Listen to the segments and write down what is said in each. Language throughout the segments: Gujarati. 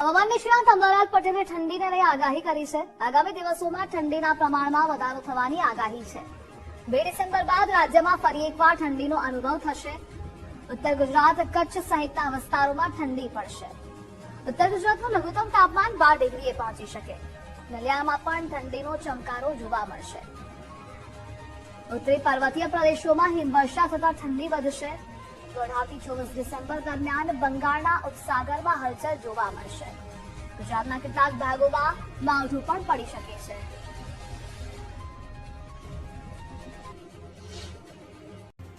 હવામાન નિષ્ણાંત અંબાલાલ પટેલે ઠંડીને લઈ આગાહી કરી છે. આગામી દિવસોમાં ઠંડીના પ્રમાણમાં વધારો થવાની આગાહી છે. બે ડિસેમ્બર બાદ રાજ્યમાં ફરી એકવાર ઠંડીનો અનુભવ થશે. ઉત્તર ગુજરાત કચ્છ સહિતના વિસ્તારોમાં ઠંડી પડશે. ઉત્તર ગુજરાતનું લઘુત્તમ તાપમાન બાર ડિગ્રીએ પહોંચી શકે. નલિયામાં પણ ઠંડીનો ચમકારો જોવા મળશે. ઉત્તરી પર્વતીય પ્રદેશોમાં હિમવર્ષા થતા ઠંડી વધશે. દોઢથી ચોવીસ ડિસેમ્બર દરમિયાન બંગાળના ઉપસાગરમાં હલચલ જોવા મળશે. ગુજરાતના કેટલાક ભાગોમાં માવઠું પણ પડી શકે છે.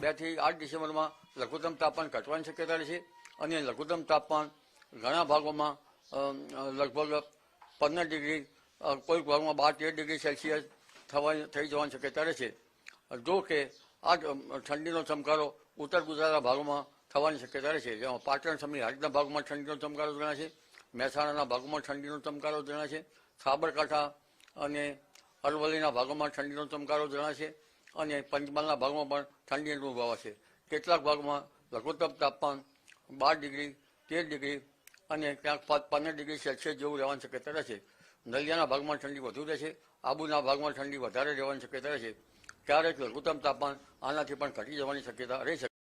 બેથી આઠ ડિસેમ્બરમાં લઘુત્તમ તાપમાન ઘટવાની શક્યતા છે અને લઘુત્તમ તાપમાન ઘણા ભાગોમાં લગભગ પંદર ડિગ્રી કોઈક ભાગમાં બાર તેર ડિગ્રી સેલ્સિયસ થવા થઈ જવાની શક્યતા છે જો કે આ ઠંડીનો ચમકારો ઉત્તર ગુજરાતના ભાગોમાં થવાની શક્યતા રહે છે. જેમાં પાટણ સમી હાજના ભાગમાં ઠંડીનો ચમકારો જણાશે મહેસાણાના ભાગોમાં ઠંડીનો ચમકારો જણાશે સાબરકાંઠા અને અરવલ્લીના ભાગોમાં ઠંડીનો ચમકારો જણાશે અને પંચમહાલના ભાગમાં પણ ઠંડી અનુભવાશે કેટલાક ભાગમાં લઘુત્તમ તાપમાન બાર ડિગ્રી, તેર ડિગ્રી અને ક્યાંક પંદર ડિગ્રી સેલ્સિયસ જેવું રહેવાની શક્યતા રહેશે નલિયાના ભાગમાં ઠંડી વધુ રહેશે. આબુના ભાગમાં ઠંડી વધારે રહેવાની શક્યતા રહેશે ક્યારેક લઘુત્તમ તાપમાન આનાથી પણ ઘટી જવાની શક્યતા રહી શકે.